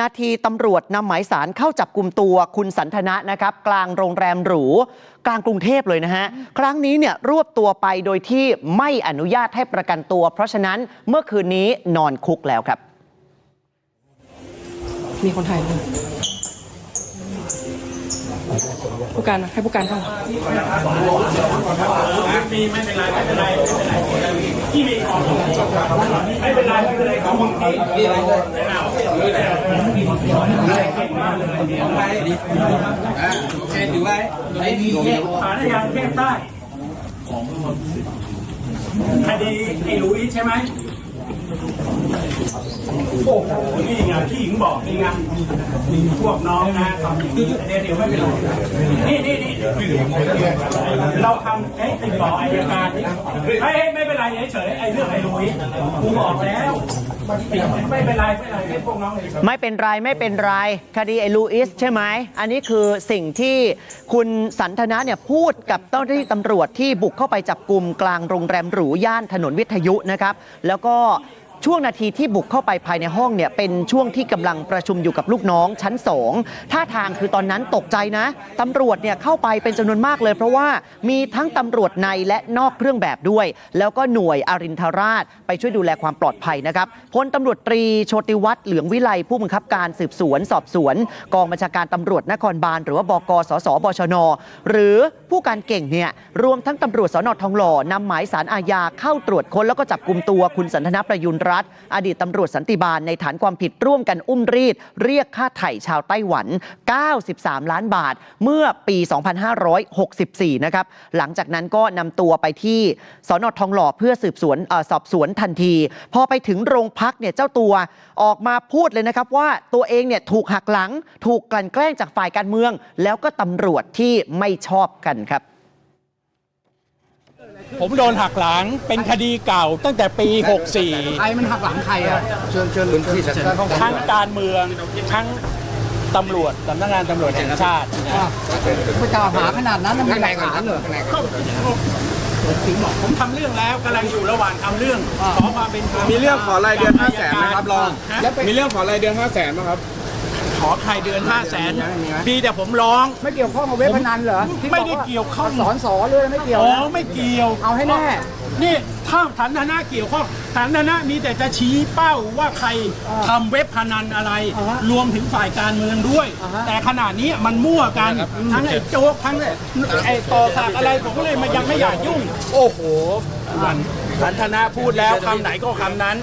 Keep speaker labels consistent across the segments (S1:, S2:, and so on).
S1: นาทีตำรวจนำหมายสารเข้าจับกลุ่มตัวคุณสันทนะนะครับ กลางโรงแรมหรู กลางกรุงเทพเลยนะฮะ ครั้งนี้เนี่ยรวบตัวไปโดยที่ไม่อนุญาตให้ประกันตัว เพราะฉะนั้นเมื่อคืนนี้นอนคุกแล้วครับ
S2: มีคนถ่ายด้วย ผู้การให้ผู้การเข้า
S3: มีไม่เป็นไรไม่เป็นไรไม่เป็นไรที่มีของไม่เป็นไรไม่เป็นไรของมึงที่
S4: เช่นดูไว้ไอ้นี่แยก
S3: สารยาเทพใต้คดีไอ้ลุยใช่ไหม โอ้โหนี่ไงที่หญิงบอกนี่ไงพวกน้องนะทำอย่างนี้เดี๋ยวเดี๋ยวไม่เป็นไรนี่นี่นี่เราทำเอ้ยติดต่ออายการนี่เฮ้ยไม่เป็นไรเฉยไอ้เรื่องไอ้ลุยกูบอกแล้วไม่เป็นไรไม่เป็นไรให้พวกน้องเฉย
S1: ไม่เป็นไรไม่เป็นไรคดีไอ้ลูอิสใช่ไหมอันนี้คือสิ่งที่คุณสันทนะเนี่ยพูดกับเจ้าหน้าที่ตำรวจที่บุกเข้าไปจับกลุ่มกลางโรงแรมหรูย่านถนนวิทยุนะครับ แล้วก็ ช่วงนาทีที่บุกเข้าไปภายในห้องเนี่ยเป็นช่วงที่กำลังประชุมอยู่กับลูกน้องชั้นสองท่าทางคือตอนนั้นตกใจนะตำรวจเนี่ยเข้าไปเป็นจำนวนมากเลย เพราะว่ามีทั้งตำรวจในและนอกเครื่องแบบด้วย แล้วก็หน่วยอรินทราช ไปช่วยดูแลความปลอดภัยนะครับพลตำรวจตรีโชติวัฒน์เหลืองวิไลผู้บังคับการสืบสวนสอบสวน กองบัญชาการตำรวจนครบาลหรือว่าบกสสบชน หรือผู้การเก่งเนี่ยรวมทั้งตำรวจสนทองหล่อนำหมายสารอาญาเข้าตรวจค้นแล้วก็จับกลุ่มตัวคุณสันทนประยุนรัตน์อดีตตำรวจสันติบาลในฐานความผิดร่วมกันอุ้มรีด เรียกค่าไถ่ชาวไต้หวัน 93 ล้านบาท เมื่อปี 2564 นะครับ หลังจากนั้นก็นำตัวไปที่สอนอทองหล่อเพื่อสืบสวนอสอบสวนทันที พอไปถึงโรงพักเนี่ยเจ้าตัวออกมาพูดเลยนะครับว่าตัวเองเนี่ยถูกหักหลัง ถูกกลั่นแกล้งจากฝ่ายการเมือง แล้วก็ตำรวจที่ไม่ชอบกันครับ
S5: ผมโดนหักหลังเป็นคดีเก่าตั้งแต่ปี
S4: ใครมันหักหลังใครอะเชิญเชิญพื้นที่เชิญห้อง
S5: 64ทั้งการเมืองทั้งตำรวจสำนักงานตำรวจแห่งชาตินะ
S4: ไปกล่าวหาขนาดนั้นมีหลักฐานเหรอ
S3: ผมทำเรื่องแล้วกำลังอยู่ระหว่างทำเรื่องขอความเป็นธรรม
S6: มีเรื่องขอรายเดือน5แสนไหมครับรอง
S3: ฮะ
S6: มีเรื่องขอรายเดือน5แสนไหมครับ
S3: ขอใครเดือน5 0 0แสนดีแต่ผมร้อง
S4: ไม่เกี่ยวข้องกับเว็บพนันเหรอที่
S3: ไม่ได้เกี่ยวข้อง
S4: สอนสอนเลยไม่เกี่ยว
S3: อ๋อ
S4: นะ
S3: ไม่เกี่ยว
S4: เอาให้แน่
S3: นี่ถ้าฐานนะเกี่ยวข้องฐานนะมีแต่จะชี้เป้าว่าใครทำเว็บพนันอะไร
S4: อ่าฮะ
S3: รวมถึงฝ่ายการเมืองด้วย
S4: อ่าฮะ
S3: แต่ขนาดนี้มันมั่วกันทั้งไอ้โจ๊กทั้งไอ้ต่อสากอะไรผมก็เลยมันยังไม่อยากยุ่ง โอ้โหวันสันทนาพูดแล้วคำไหนก็คำนั้น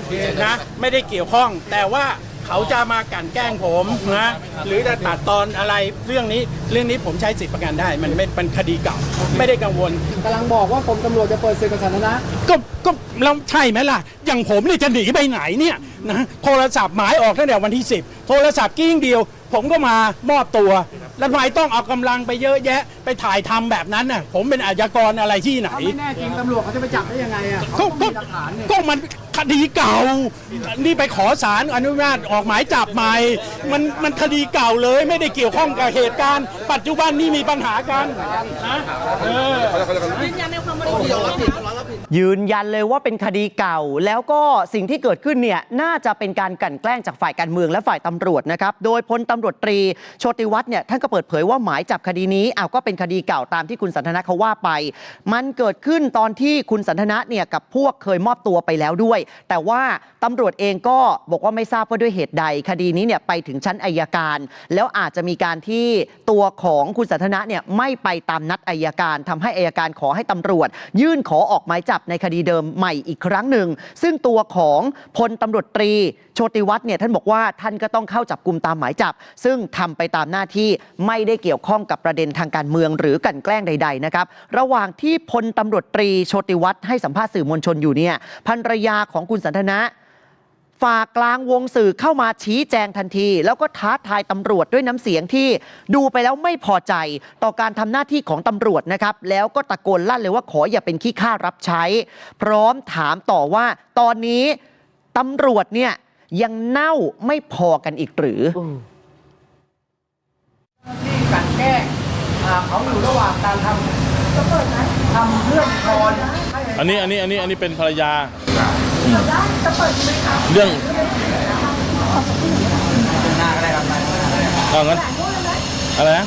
S3: นะ ไม่ได้เกี่ยวข้องแต่ว่า เขาจะมากลั่นแกล้งผมนะหรือจะตัดตอนอะไรเรื่องนี้เรื่องนี้ผมใช้สิทธิประกันได้ มันไม่เป็นคดีเก่า ไม่ได้กังวล
S4: กำลังบอกว่ากรมตำรวจจะเปิดศึกกับสันทนะ
S3: ก็ก็เราใช่ไหมล่ะ อย่างผมเนี่ยจะหนีไปไหนเนี่ยนะโทรศัพท์หมายออกตั้งแต่วันที่ 10 โทรศัพท์กิ้งเดียว ผมก็มามอบตัว แล้วทำไมต้องเอากำลังไปเยอะแยะ ไปถ่ายทำแบบนั้นน่ะผมเป็นอาชญากรอะไรที่ไหน
S4: ถ้าไม่แน่จริงตำรวจเขาจะไปจับได้ยังไงอะ
S3: ก็
S4: เขาต้อง
S3: ก็
S4: มีหลักฐานเนี่ย
S3: ก็มัน คดีเก่า นี่ไปขอสารอนุญาตออกหมายจับใหม่ มันมันคดีเก่าเลยไม่ได้เกี่ยวข้องกับเหตุการณ์ ปัจจุบันนี่มีปัญหากันนะเออ
S1: ยืนยันเลยว่าเป็นคดีเก่า แล้วก็สิ่งที่เกิดขึ้นเนี่ยน่าจะเป็นการกลั่นแกล้งจากฝ่ายการเมืองและฝ่ายตำรวจนะครับ โดยพลตำรวจตรีโชติวัฒน์เนี่ยท่านก็เปิดเผยว่าหมายจับคดีนี้อ้าวก็เป็นคดีเก่าตามที่คุณสันทนาเขาว่าไป มันเกิดขึ้นตอนที่คุณสันทนาเนี่ยกับพวกเคยมอบตัวไปแล้วด้วยแต่ว่าตำรวจเองก็บอกว่าไม่ทราบว่าด้วยเหตุใด คดีนี้เนี่ยไปถึงชั้นอายการ แล้วอาจจะมีการที่ตัวของคุณสันทนาเนี่ยไม่ไปตามนัดอายการทำให้อายการขอให้ตำรวจ ยื่นขอออกหมายจับในคดีเดิมใหม่อีกครั้งหนึ่ง ซึ่งตัวของพลตำรวจตรี โชติวัฒน์เนี่ยท่านบอกว่าท่านก็ต้องเข้าจับกลุ่มตามหมายจับ ซึ่งทำไปตามหน้าที่ไม่ได้เกี่ยวข้องกับประเด็นทางการเมือง หรือกันแกล้งใด ๆ นะครับ ระหว่างที่พลตำรวจตรีโชติวัฒน์ให้สัมภาษณ์สื่อมวลชนอยู่เนี่ยภรรยาของคุณสันทนะ ฝากกลางวงสื่อเข้ามาชี้แจงทันที แล้วก็ท้าทายตำรวจด้วยน้ำเสียงที่ดูไปแล้วไม่พอใจต่อการทำหน้าที่ของตำรวจนะครับ แล้วก็ตะโกนลั่นเลยว่าขออย่าเป็นขี้ข้ารับใช้ พร้อมถามต่อว่าตอนนี้ตำรวจเนี่ยยังเน่าไม่พอกันอีกหรือ
S4: ที่กลันแกล้งอ่าเขาอยู่ระหว่างการทำทำเรื่องทอนให้
S7: อันนี้อันนี้อันนี้อันนี้เป็นภรรยา เรื่อง
S4: หน้าก็ได้
S7: เอางั้นอะไรนะ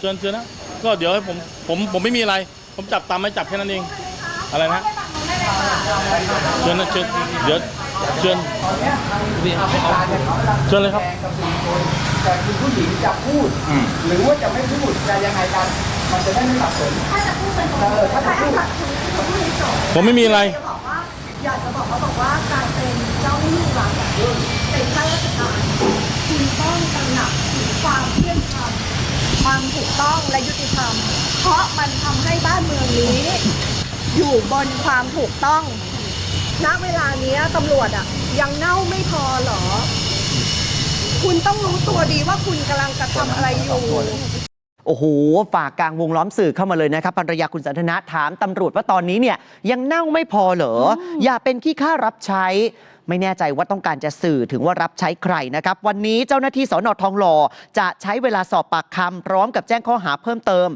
S7: เชิญเชิญนะก็เดี๋ยวให้ผมผมผมไม่มีอะไร ผมจับตามไม่จับแค่นั้นเอง อะไรนะเชิญนะเชิญเดี๋ยวเชิญเชิญเลยครับ
S4: แต่คุณผู้หญิงจะพูด หรือว่าจะไม่พูดจะยังไงกัน มันจะได้ไม่สับสนถ้าจะพูดเป็นเออถ้าจะพูด
S7: ผมไม่มีอะไร จะ
S8: บอกว่าอยากจะบอกว่าบอกว่าการเป็นเจ้าหน้าที่รัฐอะเป็นข้าราชการคุณต้องตระหนักถึงความเที่ยงธรรมความถูกต้องและยุติธรรม เพราะมันทำให้บ้านเมืองนี้ อยู่บนความถูกต้อง ณ เวลานี้ตำรวจอะยังเน่าไม่พอเหรอ คุณต้องรู้ตัวดีว่าคุณกำลังกระทำอะไรอยู่
S1: โอ้โหฝากกลางวงล้อมสื่อเข้ามาเลยนะครับภรรยาคุณสันทนาถามตำรวจว่าตอนนี้เนี่ยยังเน่าไม่พอเหรอ อย่าเป็นขี้ข้ารับใช้ ไม่แน่ใจว่าต้องการจะสื่อถึงว่ารับใช้ใครนะครับ วันนี้เจ้าหน้าที่สอนอทองหล่อจะใช้เวลาสอบปากคำพร้อมกับแจ้งข้อหาเพิ่มเติม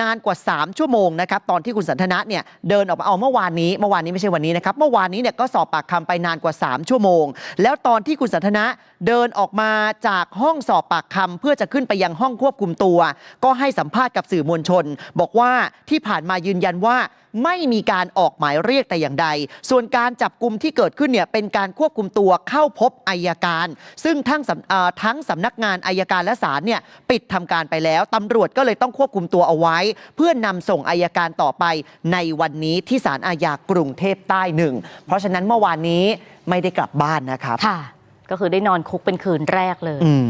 S1: นานกว่า 3 ชั่วโมงนะครับตอนที่คุณสันทนะเนี่ยเดินออกมาเอาเมื่อวานนี้เมื่อวานนี้ไม่ใช่วันนี้นะครับเมื่อวานนี้เนี่ยก็สอบปากคำไปนานกว่า 3 ชั่วโมง แล้วตอนที่คุณสันทนะเดินออกมาจากห้องสอบปากคำเพื่อจะขึ้นไปยังห้องควบคุมตัว ก็ให้สัมภาษณ์กับสื่อมวลชน บอกว่าที่ผ่านมายืนยันว่าไม่มีการออกหมายเรียกแต่อย่างใด ส่วนการจับกลุ่มที่เกิดขึ้นเนี่ยเป็นการควบคุมตัวเข้าพบอายการ ซึ่งทั้งสำเอ่อทั้งสำนักงานอายการและศาลเนี่ยปิดทำการไปแล้วตำรวจก็เลยต้องควบคุมตัวเอาไว้ เพื่อนนำส่งอายการต่อไปในวันนี้ที่ศาลอาญากรุงเทพใต้หนึ่งเพราะฉะนั้นเมื่อวานนี้ไม่ได้กลับบ้านนะครับ
S9: ค่ะ ก็คือได้นอนคุกเป็นคืนแรกเลย
S1: อืม